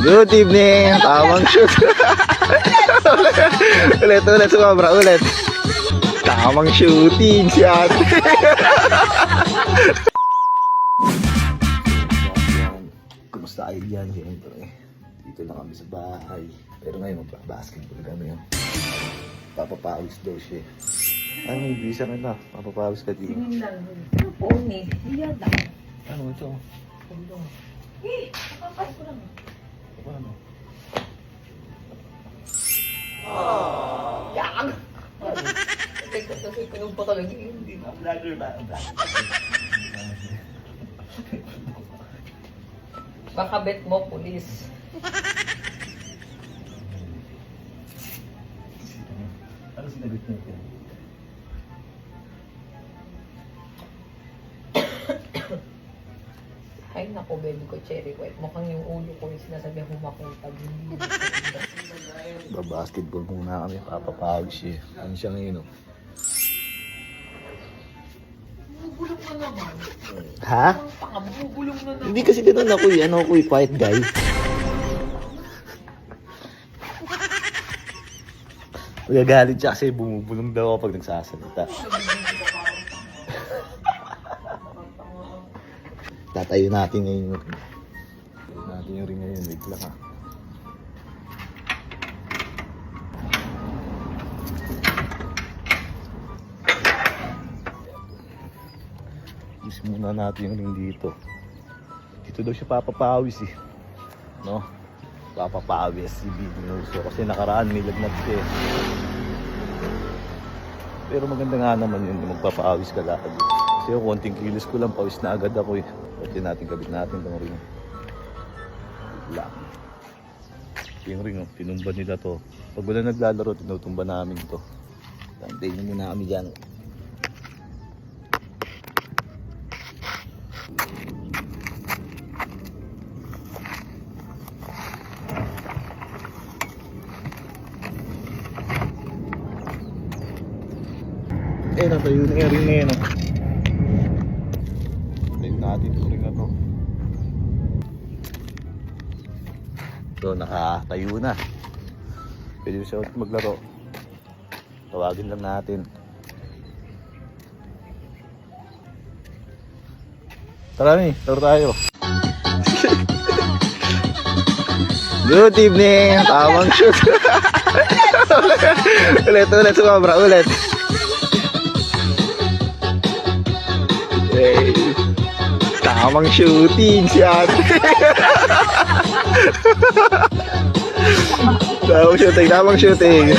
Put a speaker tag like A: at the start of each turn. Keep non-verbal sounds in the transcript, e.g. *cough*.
A: Good evening. Tamang shoot. ulit, ulit. Sumabra, ulit. Tamang shooting si ate. Kumusta kayo dyan? Siyempre, dito lang kami sa bahay. Pero ngayon magpa-basketball kami. Oh. Papapawis daw siya. Ay, may visa ka na. Papapawis ka dito.
B: Ano po ni? Iya daw.
A: Ano ito?
B: Eh, kakakain kasi pinong pa talaga. *laughs*
A: Hindi na. Vlogger ba?
B: Baka bet mo, pulis.
A: Ano sinagot niya ito? *coughs*
B: Ay, naku, baby ko, cherry white. Mukhang yung ulo ko yung sinasabi humakutag. Hindi.
A: Ba-basketball muna kami. Papapawis siya. Ano siya ngayon? Oh?
B: Bubulong na naman.
A: Ha?
B: Bubulong na naman.
A: Hindi kasi ganun ako eh. Ano ako eh, quiet guy. Magagalit siya kasi bumubulong daw ako pag nagsasalita. Tatayo natin ngayon. Tatayo natin yung ring ngayon. Wait lang ha. Use muna natin yung ring dito. Dito daw siya papapawis eh. No? Papapawis si Big Nose. Kasi nakaraan nilagnat siya eh. Pero maganda nga naman yun, magpapawis ka lagi. Kasi yung konting kilos ko lang, pawis na agad ako eh. Pwede natin kabit natin itong ring. Wala. Yung ring, oh, tinumba nila to. Pag wala naglalaro, tinutumba namin to. Tantayin nyo muna kami dyan. Eh, natayo na yung ring na yan. Oh. Tayo natin itong ring na to. So, nakatayo na. Pwede siya maglaro. Tawagin lang natin. Tara ni, laro tayo. Good evening! Tamang shoot! *laughs* ulit, ulit, sumabra, ulit. Hey, tamang shooting si ate. *laughs* tamang shooting, tamang shooting.